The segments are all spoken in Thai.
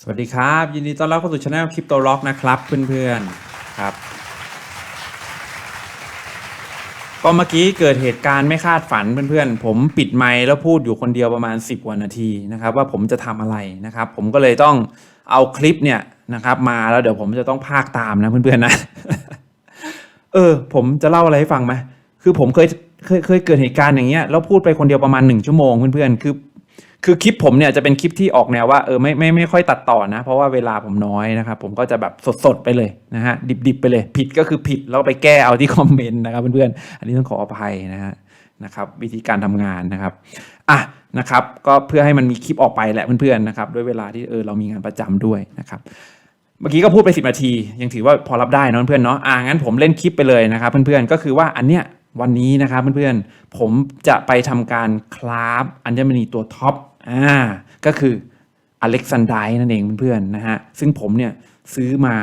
สวัสดีครับ ยินดีต้อนรับเข้าสู่ช anel คริปโตล็อกนะครับเพื่อนๆครับ ก็เมื่อกี้เกิดเหตุการณ์ไม่คาดฝันเพื่อนๆ ผมปิดไมค์แล้วพูดอยู่คนเดียวประมาณ 10กว่านาทีนะครับ ว่าผมจะทำอะไรนะครับ ผมก็เลยต้องเอาคลิปเนี่ยนะครับมาแล้วเดี๋ยวผมจะต้องพากตามนะเพื่อนๆนะเออ ผมจะเล่าอะไรให้ฟังไหมคือผมเคยเคยเคยเกิดเหตุการณ์อย่างเงี้ยแล้วพูดไปคนเดียวประมาณหนึ่งชั่วโมงเพื่อนๆคือ คือคลิปผมเนี่ยจะเป็นคลิปที่ออกแนวว่าเออไม่ไม่ไม่ค่อยตัดต่อนะ เพราะว่าเวลาผมน้อยนะครับ ผมก็จะแบบสดๆไปเลยนะฮะดิบๆไปเลย ผิดก็คือผิดแล้วไปแก้เอาที่คอมเมนต์นะครับเพื่อนๆอันนี้ต้องขออภัยนะฮะนะครับวิธีการทำงานนะครับอะนะครับ ก็เพื่อให้มันมีคลิปออกไปแหละเพื่อนๆนะครับด้วยเวลาที่เออเรามีงานประจำด้วยนะครับเมื่อกี้ก็พูดไป 10 นาที ยังถือว่าพอรับได้นอะเพื่อนเนาะอ่างั้นผมเล่นคลิปไปเลยนะครับเพื่อนๆก็คือว่าอันเนี้ย วันนี้นะครับเพื่อนๆ ผมจะไปทำการคลาฟอัญมณีตัวท็อปอ่าก็คืออเล็กซานไดนั่นเองเพื่อนๆนะฮะซึ่งผมเนี่ยซื้อมา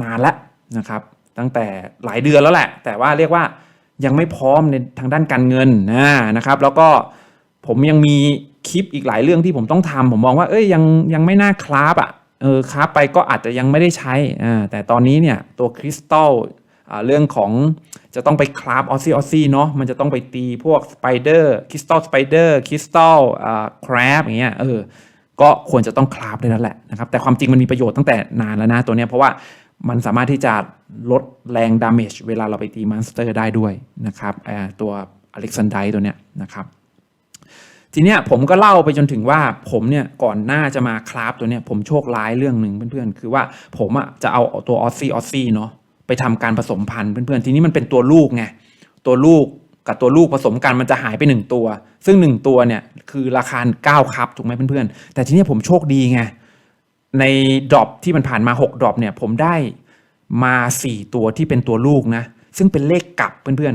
นานแล้วนะครับ ตั้งแต่หลายเดือนแล้วแหละ แต่ว่าเรียกว่ายังไม่พร้อมในทางด้านการเงินนะนะครับ แล้วก็ผมยังมีคลิปอีกหลายเรื่องที่ผมต้องทำผมมองว่าเอ้ยยังยังไม่น่าคลาฟอะเออค้าไปก็อาจจะยังไม่ได้ใช้อ่าแต่ตอนนี้เนี่ยตัวคริสตัล เรื่องของจะต้องไปคราฟออซซี่ออซซี่เนาะมันจะต้องไปตีพวกสไปเดอร์คริสตัลสไปเดอร์คริสตัลคราฟอย่างเงี้ยเออก็ควรจะต้องคราฟได้แล้วแหละนะครับแต่ความจริงมันมีประโยชน์ตั้งแต่นานแล้วนะตัวเนี้ยเพราะว่ามันสามารถที่จะลดแรงดาเมจเวลาเราไปตีมอนสเตอร์ได้ด้วยนะครับตัวอเล็กซานไดตัวเนี้ยนะครับทีเนี้ยผมก็เล่าไปจนถึงว่าผมเนี่ยก่อนหน้าจะมาคราฟตัวเนี้ยผมโชคร้ายเรื่องหนึ่งเพื่อนๆ คือว่าผมอะจะเอาตัวออซซี่ออซซี่เนาะ ไปทำการผสมพันธุ์เพื่อนๆ ทีนี้มันเป็นตัวลูกไง ตัวลูกกับตัวลูกผสมกันมันจะหายไปหนึ่งตัว ซึ่งหนึ่งตัวเนี่ยคือราคาเก้าครับถูกไหมเพื่อนๆ แต่ทีนี้ผมโชคดีไง ในดรอปที่มันผ่านมา6ดรอปเนี่ยผมได้มา 4 ตัวที่เป็นตัวลูกนะ ซึ่งเป็นเลขกลับเพื่อน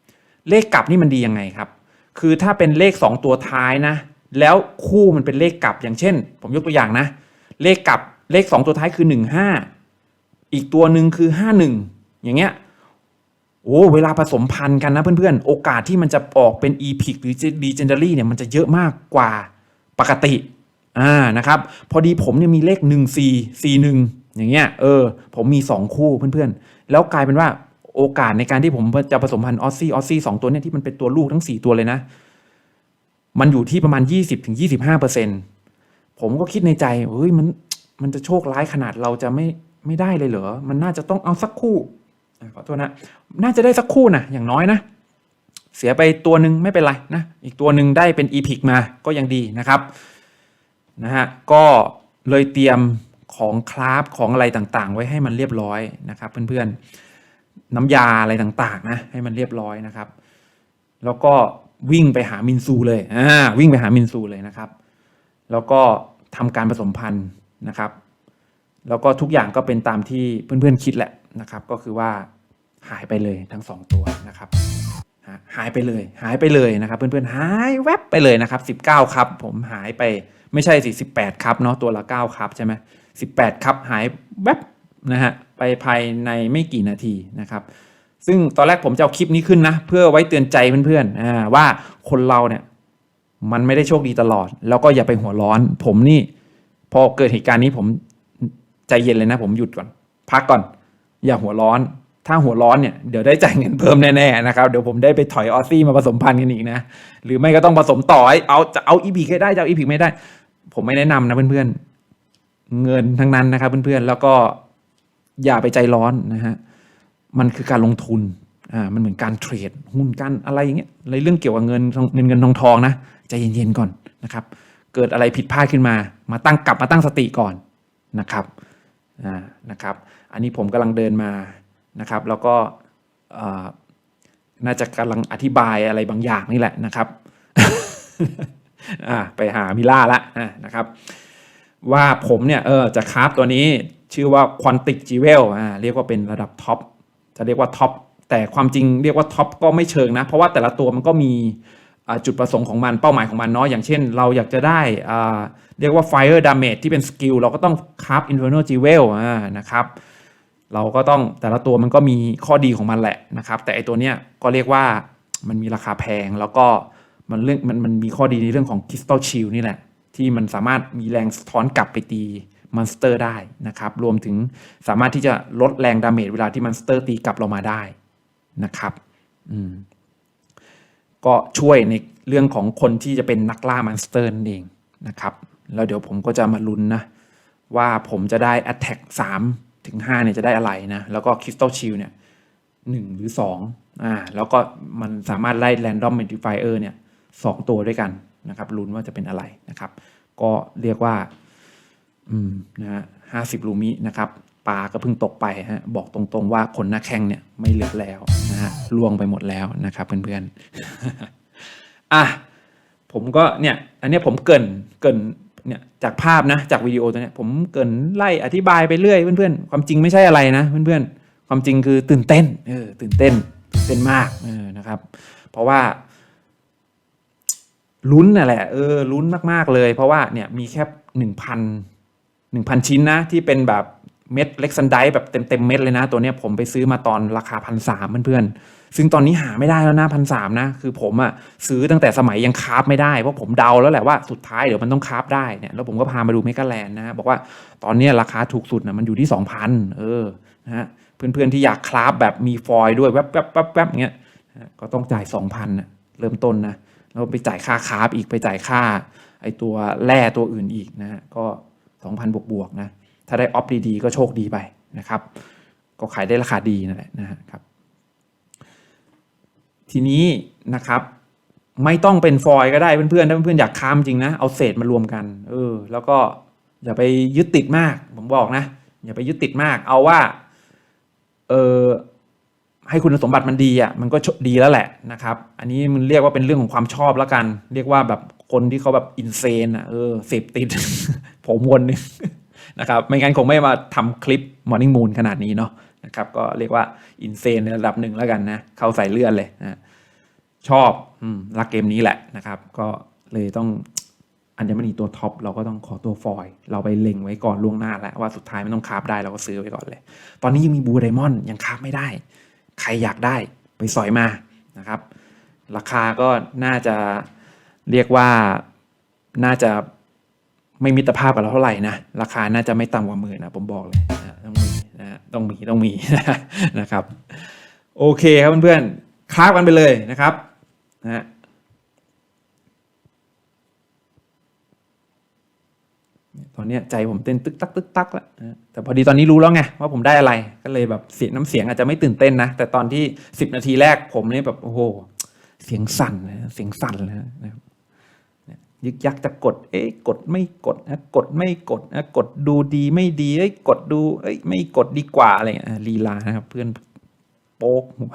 ๆ เลขกลับนี่มันดียังไงครับ คือถ้าเป็นเลข 2 ตัวท้ายนะ แล้วคู่มันเป็นเลขกลับอย่างเช่น ผมยกตัวอย่างนะ เลขกลับเลข 2 ตัวท้ายคือ 15 อีกตัวหนึ่งคือ 51 อย่างเงี้ยโอ้เวลาผสมพันธุ์กันนะเพื่อนๆ โอกาสที่มันจะออกเป็น e p i c หรือ Legendary เนี่ยมันจะเยอะมากกว่าปกติอ่านะครับพอดีผมเนี่ยมีเลข 1 4 4 1 อย่างเงี้ยเออผมมี 2 คู่เพื่อนๆ แล้วกลายเป็นว่าโอกาสในการที่ผมจะผสมพันธุ์ออซซี่ออซซี่สองตัวเนี่ยที่มันเป็นตัวลูกทั้ง 4 ตัวเลยนะ มันอยู่ที่ประมาณ 20-25%ถึง25%เปอร์เซ็นต์ผมก็คิดในใจเฮ้ยมันมันจะโชคร้ายขนาดเราจะไม่ ไม่ได้เลยเหรอ มันน่าจะต้องเอาสักคู่ขอโทษนะ น่าจะได้สักคู่นะอย่างน้อยนะ เสียไปตัวหนึ่งไม่เป็นไรนะ อีกตัวหนึ่งได้เป็นอีพิกมาก็ยังดีนะครับนะฮะก็เลยเตรียมของคราฟของอะไรต่างๆ ไว้ให้มันเรียบร้อยนะครับ เพื่อนๆน้ำยาอะไรต่างๆนะให้มันเรียบร้อยนะครับ แล้วก็วิ่งไปหามินซูเลยอ่าวิ่งไปหามินซูเลยนะครับ แล้วก็ทำการผสมพันธุ์นะครับ แล้วก็ทุกอย่างก็เป็นตามที่เพื่อนๆคิดแหละนะครับ ก็คือว่าหายไปเลยทั้งสองตัวนะครับหายไปเลย หายไปเลยนะครับ เพื่อนๆหายแวบไปเลยนะครับ19ครับ ผมหายไปไม่ใช่สิ18ครับเนาะตัวละ9ครับใช่ไหม18ครับหายแวบนะฮะไปภายในไม่กี่นาทีนะครับ ซึ่งตอนแรกผมจะเอาคลิปนี้ขึ้นนะ เพื่อไว้เตือนใจเพื่อนๆว่าคนเราเนี่ยมันไม่ได้โชคดีตลอด แล้วก็อย่าไปหัวร้อน ผมนี่พอเกิดเหตุการณ์นี้ผม ใจเย็นเลยนะผมหยุดก่อน พักก่อน อย่าหัวร้อน ถ้าหัวร้อนเนี่ยเดี๋ยวได้จ่ายเงินเพิ่มแน่ๆนะครับเดี๋ยวผมได้ไปถอยออซี่มาผสมพันธุ์กันอีกนะหรือไม่ก็ต้องผสมต่อให้เอาจะเอาอีพีให้ได้จะเอาอีพีไม่ได้ ผมไม่แนะนำนะเพื่อนๆเงินทั้งนั้นนะครับเพื่อนๆแล้วก็อย่าไปใจร้อนนะฮะมันคือการลงทุนอ่ามันเหมือนการเทรดหุ้นกันอะไรอย่างเงี้ยอะไรเรื่องเกี่ยวกับเงินเงินเงินทองทองนะใจเย็นๆก่อนนะครับ เกิดอะไรผิดพลาดขึ้นมา มาตั้งกลับมาตั้งสติก่อนนะครับ นะครับ อันนี้ผมกำลังเดินมานะครับ แล้วก็น่าจะกำลังอธิบายอะไรบางอย่างนี่แหละนะครับอ่าไปหามิล่าละอ่านะครับ ว่าผมเนี่ยเออจะคราฟตัวนี้ชื่อว่า Quantic Jewel อ่าเรียกว่าเป็นระดับท็อปจะเรียกว่าท็อปแต่ความจริงเรียกว่าท็อปก็ไม่เชิงนะ เพราะว่าแต่ละตัวมันก็มี จุดประสงค์ของมันเป้าหมายของมันเนาะอย่างเช่นเราอยากจะได้เรียกว่า Fire Damage ที่เป็นสกิลเราก็ต้องคราฟ Infernal Jewel อ่านะครับเราก็ต้องแต่ละตัวมันก็มีข้อดีของมันแหละนะครับ แต่ไอตัวเนี้ยก็เรียกว่ามันมีราคาแพงแล้วก็มันเรื่องมันมันมีข้อดีในเรื่องของ Crystal Shield นี่แหละ ที่มันสามารถมีแรงสะท้อนกลับไปตีมอนสเตอร์ได้นะครับ รวมถึงสามารถที่จะลดแรงดาเมจเวลาที่มอนสเตอร์ตีกลับเรามาได้นะครับ อืม ก็ช่วยในเรื่องของคนที่จะเป็นนักล่ามอนสเตอร์นั่นเองนะครับ แล้วเดี๋ยวผมก็จะมาลุ้นนะ ว่าผมจะได้ Attack 3 ถึง 5 เนี่ยจะได้อะไรนะ แล้วก็ Crystal Shield เนี่ย1หรือ 2อ่าแล้วก็มันสามารถไล่ Random Modifier เนี่ย2ตัวด้วยกันนะครับลุ้นว่าจะเป็นอะไรนะครับ ก็เรียกว่าอืมนะฮะห้าสิบลูมินะครับ ปลาก็เพิ่งตกไปฮะบอกตรงๆว่าคนหน้าแข้งเนี่ยไม่เหลือแล้วนะฮะล่วงไปหมดแล้วนะครับเพื่อนๆอะผมก็เนี่ยอันนี้ผมเกินเกินเนี่ยจากภาพนะจากวิดีโอตัวเนี้ยผมเกินไล่อธิบายไปเรื่อยเพื่อนๆ ความจริงไม่ใช่อะไรนะเพื่อนๆ ความจริงคือตื่นเต้นเออตื่นเต้นตื่นเต้นมากเออนะครับ เพราะว่าลุ้นน่ะแหละเออลุ้นมากๆเลย เพราะว่าเนี่ยมีแค่หนึ่งพันหนึ่งพันชิ้นนะที่เป็นแบบ เม็ดเล็กซันไดแบบเต็มเต็มเม็ดเลยนะ ตัวเนี้ยผมไปซื้อมาตอนราคาพันสามเพื่อนๆ ซึ่งตอนนี้หาไม่ได้แล้วนะพันสามนะ คือผมอะซื้อตั้งแต่สมัยยังคาฟไม่ได้ เพราะผมเดาแล้วแหละว่าสุดท้ายเดี๋ยวมันต้องคาฟได้เนี่ยแล้วผมก็พามาดูเมกาแลนด์นะบอกว่าตอนนี้ราคาถูกสุดนะมันอยู่ที่สองพันเออนะฮะเพื่อนๆที่อยากคราฟแบบมีฟอยล์ด้วยแวบๆแป๊บแป๊บๆอย่างเงี้ยก็ต้องจ่ายสองพันนะเริ่มต้นนะแล้วไปจ่ายค่าคราฟอีกไปจ่ายค่าไอตัวแร่ตัวอื่นอีกนะฮะก็สองพันบวกบวกๆนะ ถ้าได้ออฟดีๆก็โชคดีไปนะครับ ก็ขายได้ราคาดีนั่นแหละนะครับ ทีนี้นะครับ ไม่ต้องเป็นฟอยล์ก็ได้เพื่อนๆถ้าเพื่อนๆอยากค้ามจริงนะเอาเศษมารวมกัน เออ แล้วก็อย่าไปยึดติดมาก ผมบอกนะ อย่าไปยึดติดมาก เอาว่า เออให้คุณสมบัติมันดีอะมันก็ดีแล้วแหละนะครับ อันนี้มันเรียกว่าเป็นเรื่องของความชอบแล้วกัน เรียกว่าแบบคนที่เขาแบบอินเซนอะเออเสพติด ผมวนนึง นะครับไม่งั้นคงไม่มาทำคลิป Morning Moon ขนาดนี้เนาะนะครับก็เรียกว่าอินเซนในระดับหนึ่งแล้วกันนะเข้าใส่เลื่อดเลยนะชอบอรักเกมนี้แหละนะครับ ก็เลยต้องอัญมณีตัวท็อปเราก็ต้องขอตัวฟอยเราไปเล็งไว้ก่อนล่วงหน้าแล้วว่าสุดท้ายมันต้องคาฟได้เราก็ซื้อไว้ก่อนเลย ตอนนี้ยังมีบูไดมอนด์ยังคาฟไม่ได้ ใครอยากได้ไปสอยมานะครับ ราคาก็น่าจะเรียกว่าน่าจะ ไม่มิตรภาพกับเราเท่าไหร่นะราคาน่าจะไม่ต่ำกว่าหมื่นนะผมบอกเลยนะต้องมีนะต้องมีต้องมีนะครับ โอเคครับเพื่อนๆคราฟกันไปเลยนะครับนะตอนนี้ใจผมเต้นตึกตักตึกตักแล้วแต่พอดีตอนนี้รู้แล้วไงว่าผมได้อะไรก็เลยแบบเสียงน้ำเสียงอาจจะไม่ตื่นเต้นนะ แต่ตอนที่สิบนาทีแรกผมเนี่ยแบบโอ้โหเสียงสั่นเลยนะเสียงสั่นเลยนะครับ ยึกยักจะกด เอ๊ะกดไม่กดนะกดไม่กดนะกดดูดีไม่ดีเอ้ยกดดูเอ้ยไม่กดดีกว่าอะไรเงี้ยลีลานะครับเพื่อนโป๊กหัว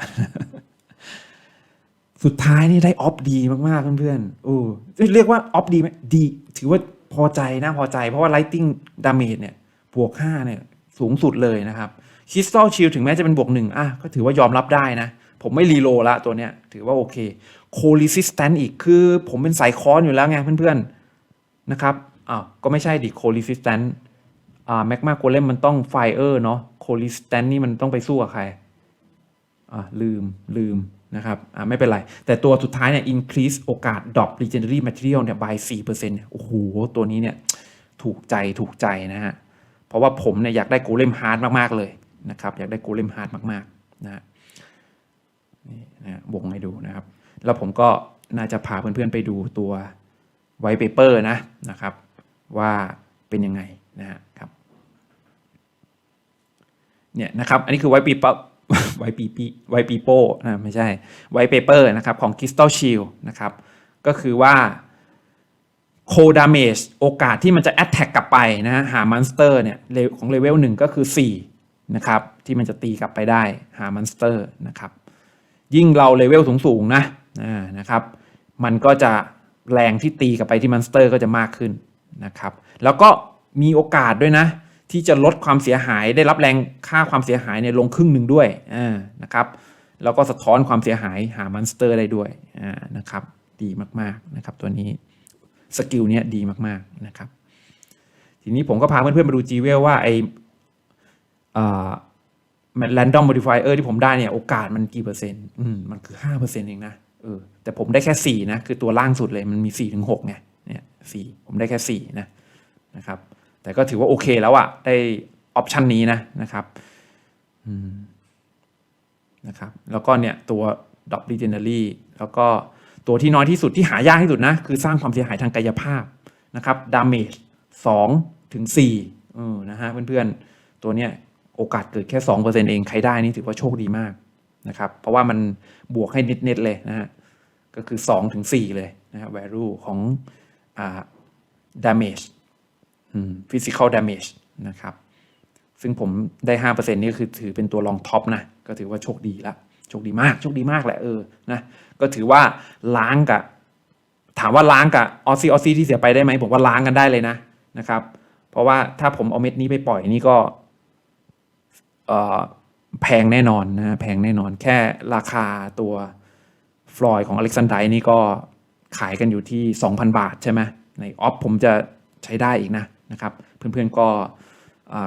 สุดท้ายนี่ได้ออฟดีมากๆเพื่อนๆโอ้เรียกว่าออฟดีไหมดี ถือว่าพอใจนะพอใจ เพราะว่า Lighting Damage เนี่ยบวก5เนี่ยสูงสุดเลยนะครับ Crystal Shield ถึงแม้จะเป็นบวก1อะก็ถือว่ายอมรับได้นะ ผมไม่รีโลละตัวเนี้ยถือว่าโอเค Co Resistant อีกคือผมเป็นสายคอนอยู่แล้วไงเพื่อนๆนะครับอ้าวก็ไม่ใช่ดิ Co Resistant อ่า Magma Golem มันต้อง Fire เนาะ Co Resistant นี่มันต้องไปสู้กับใครอ่าลืมลืมนะครับอ่าไม่เป็นไร แต่ตัวสุดท้ายเนี่ย increase โอกาส drop legendary material เนี่ย by 4%เนี่ยโอ้โห ตัวนี้เนี่ย ถูกใจถูกใจนะฮะ เพราะว่าผมเนี่ยอยากได้โกเลมฮาร์ดมาก ๆ เลยนะครับ อยากได้โกเลมฮาร์ดมาก ๆ นะฮะนี่นะฮะวงให้ดูนะครับ แล้วผมก็น่าจะพาเพื่อนๆไปดูตัวไวเปเปอร์นะนะครับ ว่าเป็นยังไงนะครับเนี่ยนะครับอันนี้คือไวปีปไวปีปีไวปีโป้นะไม่ใช่ไวเปเปอร์นะครับของ Crystal Shield นะครับก็คือว่าโคดาเมจโอกาสที่มันจะแอตแทกกลับไปนะฮะหามอนสเตอร์เนี่ยของเลเวลหนึ่งก็คือ 4 นะครับ ที่มันจะตีกลับไปได้หามอนสเตอร์นะครับ ยิ่งเราเลเวลสูงๆนะ นะครับ มันก็จะแรงที่ตีกลับไปที่มอนสเตอร์ก็จะมากขึ้นนะครับ แล้วก็มีโอกาสด้วยนะ ที่จะลดความเสียหายได้รับแรงค่าความเสียหายเนี่ยลงครึ่งหนึ่งด้วยอ่านะครับ แล้วก็สะท้อนความเสียหายหามอนสเตอร์ได้ด้วยอ่านะครับ ดีมากๆนะครับ ตัวนี้สกิลเนี้ยดีมากๆนะครับ ทีนี้ผมก็พาเพื่อนๆมาดูจีเวลว่าไอแรนดอม modifier ที่ผมได้เนี่ย โอกาสมันกี่เปอร์เซ็นต์ อืม มันคือห้าเปอร์เซ็นต์เองนะ เออแต่ผมได้แค่สี่นะ คือตัวล่างสุดเลยมันมีสี่ถึงหกไงเนี่ยสี่ผมได้แค่สี่นะนะครับ แต่ก็ถือว่าโอเคแล้วอะได้ออปชันนี้นะนะครับอืมนะครับแล้วก็เนี่ยตัวดอ p legendary แล้วก็ตัวที่น้อยที่สุดที่หายากที่สุดนะ คือสร้างความเสียหายทางกายภาพนะครับ damage 2ถึง4เออนะฮะเพื่อนๆ ตัวเนี้ยโอกาสเกิดแค่2%เอง ใครได้นี่ถือว่าโชคดีมาก นะครับ เพราะว่ามันบวกให้เน็ตๆเลยนะฮะ ก็คือ 2 ถึง 4 เลยนะครับ value ของอ่า damage อืม physical damage นะครับ ซึ่งผมได้ห้าเปอร์เซ็นนี่คือถือเป็นตัวรองท็อปนะ ก็ถือว่าโชคดีละ โชคดีมาก โชคดีมากแหละเออ นะ ก็ถือว่าล้างกับ ถามว่าล้างกับออซี่ออซี่ที่เสียไปได้ไหมผมว่าล้างกันได้เลยนะ นะครับ เพราะว่าถ้าผมเอาเม็ดนี้ไปปล่อยนี่ก็เอ่อ แพงแน่นอนนะแพงแน่นอนแค่ราคาตัวฟลอยของอเล็กซานไดนี่ก็ขายกันอยู่ที่ 2,000 บาทใช่ไหมในออฟผมจะใช้ได้อีกนะนะครับ เพื่อนๆก็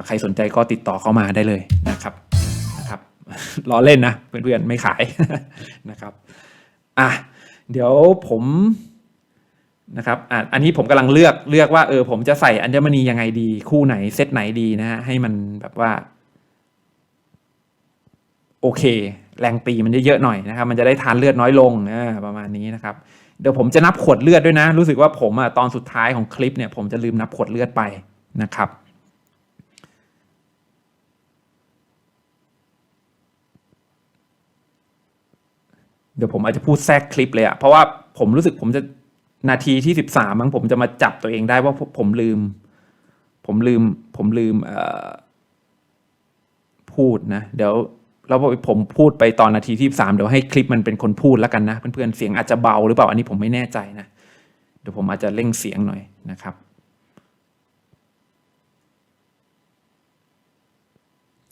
ใครสนใจก็ติดต่อเข้ามาได้เลยนะครับนะครับล้อเล่นนะเพื่อนๆไม่ขายนะครับอะเดี๋ยวผมนะครับอะอันนี้ผมกำลังเลือกเลือกว่าเออผมจะใส่อัญมณียังไงดี คู่ไหนเซตไหนดีนะฮะให้มันแบบว่า โอเค แรงตีมันเยอะๆหน่อยนะครับ มันจะได้ทานเลือดน้อยลงประมาณนี้นะครับ เดี๋ยวผมจะนับขวดเลือดด้วยนะ รู้สึกว่าผมอะตอนสุดท้ายของคลิปเนี่ย ผมจะลืมนับขวดเลือดไปนะครับเดี๋ยวผมอาจจะพูดแทรกคลิปเลยอะเพราะว่าผมรู้สึกผมจะนาทีที่สิบสามมั้งผมจะมาจับตัวเองได้ว่าผมลืม ผมลืม ผมลืมพูดนะ เดี๋ยว แล้วผมพูดไปตอนนาทีที่สามเดี๋ยวให้คลิปมันเป็นคนพูดแล้วกันนะเพื่อนๆเสียงอาจจะเบาหรือเปล่าอันนี้ผมไม่แน่ใจนะเดี๋ยวผมอาจจะเร่งเสียงหน่อยนะครับ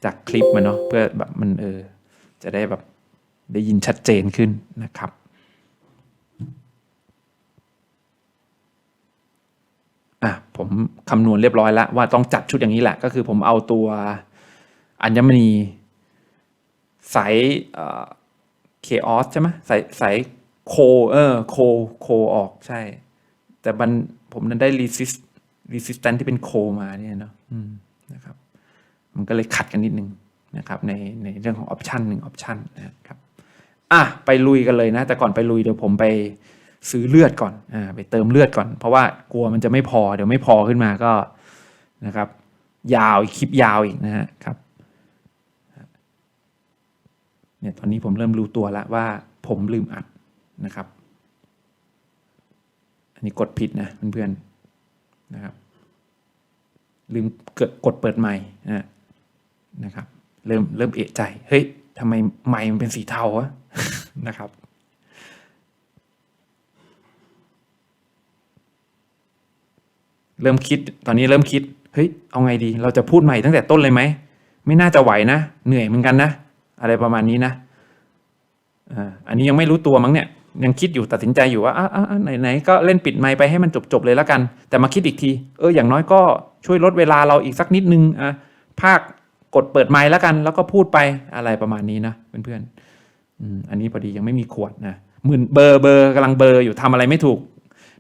จากคลิปมันเนาะเพื่อแบบมันเออจะได้แบบได้ยินชัดเจนขึ้นนะครับอะผมคำนวณเรียบร้อยแล้วว่าต้องจัดชุดอย่างนี้แหละ ก็คือผมเอาตัวอัญมณี สายเคออสใช่ไหมสายสายโคเออโคโคออกใช่ แต่มันผมนั้นได้ resist resistant ที่เป็นโคมาเนี่ยเนาะอืมนะครับ มันก็เลยขัดกันนิดนึงนะครับ ในในเรื่องของออปชันหนึ่งออปชันนะครับอะไปลุยกันเลยนะ แต่ก่อนไปลุยเดี๋ยวผมไปซื้อเลือดก่อนอ่าไปเติมเลือดก่อน เพราะว่ากลัวมันจะไม่พอ เดี๋ยวไม่พอขึ้นมาก็นะครับ ยาวอีกคลิปยาวอีกนะฮะครับ เนี่ยตอนนี้ผมเริ่มรู้ตัวแล้วว่าผมลืมอัดนะครับ อันนี้กดผิดนะเพื่อนๆนะครับ ลืมเกิดกดเปิดใหม่นะนะครับ เริ่มเริ่มเอะใจ เฮ้ยทำไมไมค์มันเป็นสีเทาวะนะครับเริ่มคิดตอนนี้เริ่มคิด เฮ้ย เอาไงดี เราจะพูดใหม่ตั้งแต่ต้นเลยไหม ไม่น่าจะไหวนะ เหนื่อยเหมือนกันนะ อะไรประมาณนี้นะอ่าอันนี้ยังไม่รู้ตัวมั้งเนี่ยยังคิดอยู่ตัดสินใจอยู่ว่าอะอะอะไหนๆก็เล่นปิดไมค์ไปให้มันจบๆเลยแล้วกัน แต่มาคิดอีกที เอออย่างน้อยก็ช่วยลดเวลาเราอีกสักนิดนึงอะภาคกดเปิดไมค์แล้วกัน แล้วก็พูดไปอะไรประมาณนี้นะเพื่อนๆอืมอันนี้พอดียังไม่มีขวดนะหมื่นเบอร์เบอร์กำลังเบอร์อยู่ทำอะไรไม่ถูก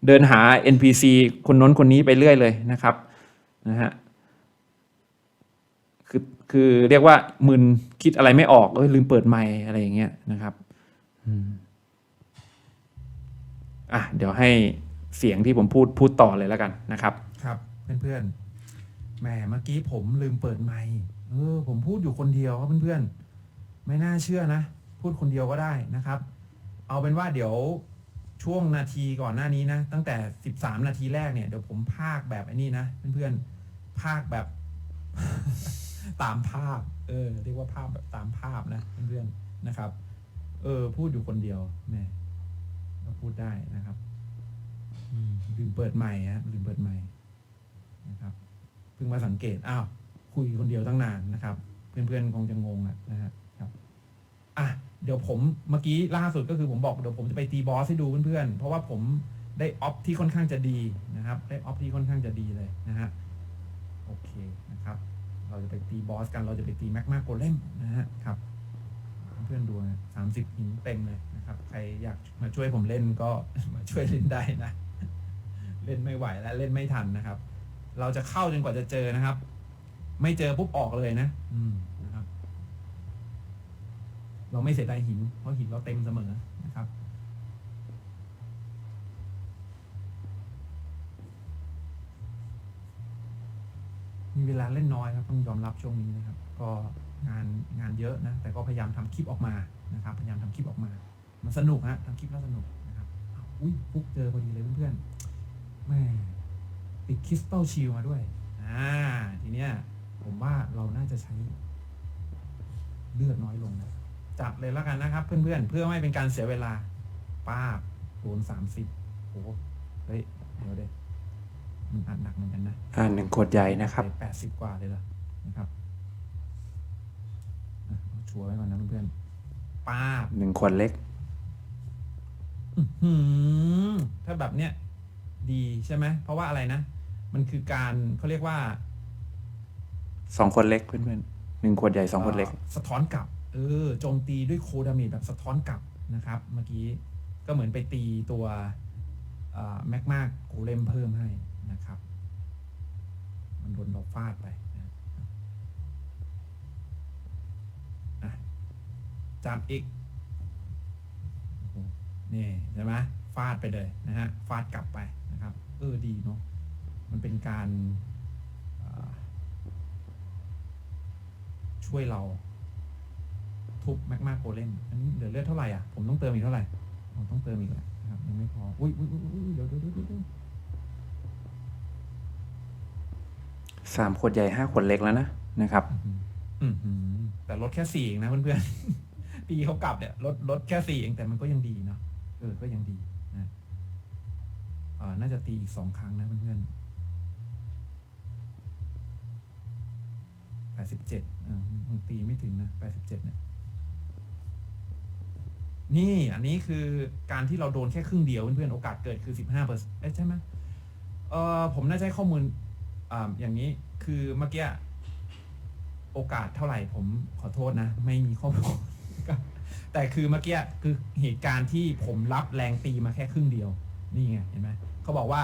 เดินหา NPC คนน้นคนนี้ไปเรื่อยเลยนะครับนะฮะ คือเรียกว่ามึนคิดอะไรไม่ออกเอ้ยลืมเปิดไมค์อะไรอย่างเงี้ยนะครับอะเดี๋ยวให้เสียงที่ผมพูดพูดต่อเลยแล้วกันนะครับ ครับ เพื่อนๆแหมเมื่อกี้ผมลืมเปิดไมค์เออผมพูดอยู่คนเดียวครับเพื่อนๆไม่น่าเชื่อนะ พูดคนเดียวก็ได้นะครับ เอาเป็นว่าเดี๋ยวช่วงนาทีก่อนหน้านี้นะ ตั้งแต่ 13 นาทีแรกเนี่ยเดี๋ยวผมพากแบบไอ้นี่นะเพื่อนๆพากแบบ ตามภาพ เออ เรียกว่าภาพแบบตามภาพนะเพื่อนๆนะครับ เออ พูดอยู่คนเดียวแม่ก็พูดได้นะครับลืมเปิดใหม่ฮะลืมเปิดใหม่นะครับเพิ่งมาสังเกตอ้าวคุยคนเดียวตั้งนานนะครับ เพื่อนๆคงจะงงอะนะฮะครับ อะเดี๋ยวผมเมื่อกี้ล่าสุดก็คือผมบอกเดี๋ยวผมจะไปตีบอสให้ดูเพื่อนๆ เพราะว่าผมได้ออฟที่ค่อนข้างจะดีนะครับ ได้ออฟที่ค่อนข้างจะดีเลยนะฮะโอเคนะครับ เราจะไปตีบอสกันเราจะไปตีแม็กมาโกเลมนะฮะครับ เพื่อนดูสามสิบหินเต็มเลยนะครับ ใครอยากมาช่วยผมเล่นก็มาช่วยเล่นได้นะ เล่นไม่ไหวและเล่นไม่ทันนะครับ เราจะเข้าจนกว่าจะเจอนะครับ ไม่เจอปุ๊บออกเลยนะ อืมนะครับ เราไม่เสียดายหิน เพราะหินเราเต็มเสมอนะครับ มีเวลาเล่นน้อยครับต้องยอมรับช่วงนี้นะครับ ก็งานงานเยอะนะ แต่ก็พยายามทำคลิปออกมานะครับ พยายามทำคลิปออกมา มันสนุกฮะทำคลิปแล้วสนุกนะครับอุ้ยฟุกเจอพอดีเลยเพื่อนๆแม่ติดคริสตัลชิลมาด้วยอ่าทีเนี้ยผมว่าเราน่าจะใช้เลือดน้อยลงนะจับเลยแล้วกันนะครับ เพื่อนๆ เพื่อไม่เป็นการเสียเวลาป้าบโดนสามสิบโอ้เฮ้ยเดี๋ยวเดี๋ยว มันอัดหนักเหมือนกันนะอ่าหนึ่งขวดใหญ่นะครับแปดสิบกว่าเลยเหรอนะครับอะเอาชัวร์ไว้ก่อนนะเพื่อนๆป้าบหนึ่งขวดเล็กหืมถ้าแบบเนี้ยดีใช่ไหม เพราะว่าอะไรนะ มันคือการเขาเรียกว่าสองขวดเล็กเพื่อนๆหนึ่งขวดใหญ่สองขวดเล็ก สะท้อนกลับ เออโจมตีด้วยโคดาเมจแบบสะท้อนกลับนะครับ เมื่อกี้ก็เหมือนไปตีตัวแมกมาโกเลมเพิ่มให้ นะครับ มันโดนเราฟาดไปนะอะจับอีกนี่ใช่ไหมฟาดไปเลยนะฮะฟาดกลับไปนะครับเออดีเนาะมันเป็นการช่วยเราทุบแมกมาโกเลมอันนี้เหลือเลือดเท่าไหร่อะผมต้องเติมอีกเท่าไหร่ผมต้องเติมอีกแหละนะครับยังไม่พออุ้ยอุ้ยอุ้ยอุ้ยเดี๋ยวเดี๋ยวเดี๋ยว สามขวดใหญ่ห้าขวดเล็กแล้วนะนะครับแต่ลดแค่สี่เองนะเพื่อนๆปีเขากลับเนี่ยลดลดแค่สี่เองแต่มันก็ยังดีเนาะเออก็ยังดีนะเออน่าจะตีอีกสองครั้งนะเพื่อนๆแปดสิบเจ็ดออมันตีไม่ถึงนะแปดสิบเจ็ดเนี่ยนี่อันนี้คือการที่เราโดนแค่ครึ่งเดียวเพื่อนๆโอกาสเกิดคือสิบห้าเปอร์เซ็นต์ใช่ไหมเออผมน่าจะให้ข้อมูล อ่าอย่างนี้คือเมื่อกี้โอกาสเท่าไหร่ผมขอโทษนะ ไม่มีข้อมูลแต่คือเมื่อกี้คือเหตุการณ์ที่ผมรับแรงตีมาแค่ครึ่งเดียว นี่ไงเห็นไหมเขาบอกว่า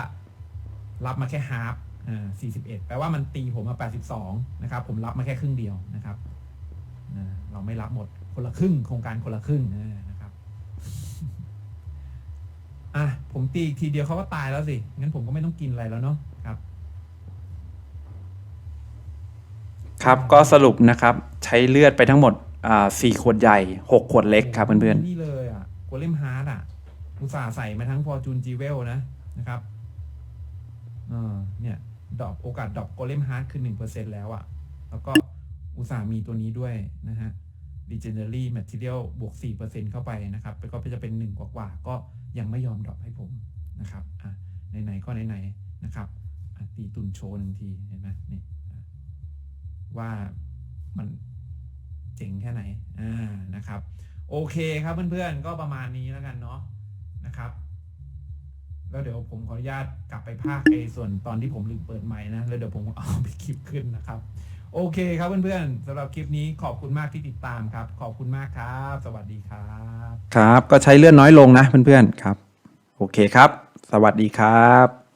รับมาแค่ฮาร์ฟอ่า41แปลว่ามันตีผมมา82นะครับ ผมรับมาแค่ครึ่งเดียวนะครับเราไม่รับหมดคนละครึ่งโครงการคนละครึ่งนะครับอะผมตีอีกทีเดียวเขาก็ตายแล้วสิงั้นผมก็ไม่ต้องกินอะไรแล้วเนาะครับ ครับก็สรุปนะครับใช้เลือดไปทั้งหมดอ่าสี่ขวดใหญ่หกขวดเล็กครับเพื่อนนี่เลยอะโกเลมฮาร์ดอะอุตส่าห์ใส่มาทั้งฟอร์จูนจีเวลนะนะครับเออเนี่ยดรอปโอกาสดรอปโกเลมฮาร์ดคือหนึ่งเปอร์เซ็นแล้วอะ แล้วก็อุตส่าห์มีตัวนี้ด้วยนะฮะ Legendary Material บวกสี่เปอร์เซ็นเข้าไปนะครับแล้วก็จะเป็นหนึ่งกว่าๆก็ยังไม่ยอมดรอปให้ผมนะครับอะไหนๆก็ไหนๆนะครับอะตีตุนโชว์หนึ่งทีเห็นไหมนี่อะ ว่ามันเจ๋งแค่ไหนอ่านะครับ โอเคครับเพื่อนๆ ก็ประมาณนี้แล้วกันเนาะนะครับ แล้วเดี๋ยวผมขออนุญาตกลับไปภาคไอส่วนตอนที่ผมลืมเปิดไมค์นะ แล้วเดี๋ยวผมเอาไปคลิปขึ้นนะครับ โอเคครับเพื่อนๆสำหรับคลิปนี้ขอบคุณมากที่ติดตามครับ ขอบคุณมากครับ สวัสดีครับ ครับ ก็ใช้เลื่อดน้อยลงนะเพื่อนๆครับ โอเคครับ สวัสดีครับ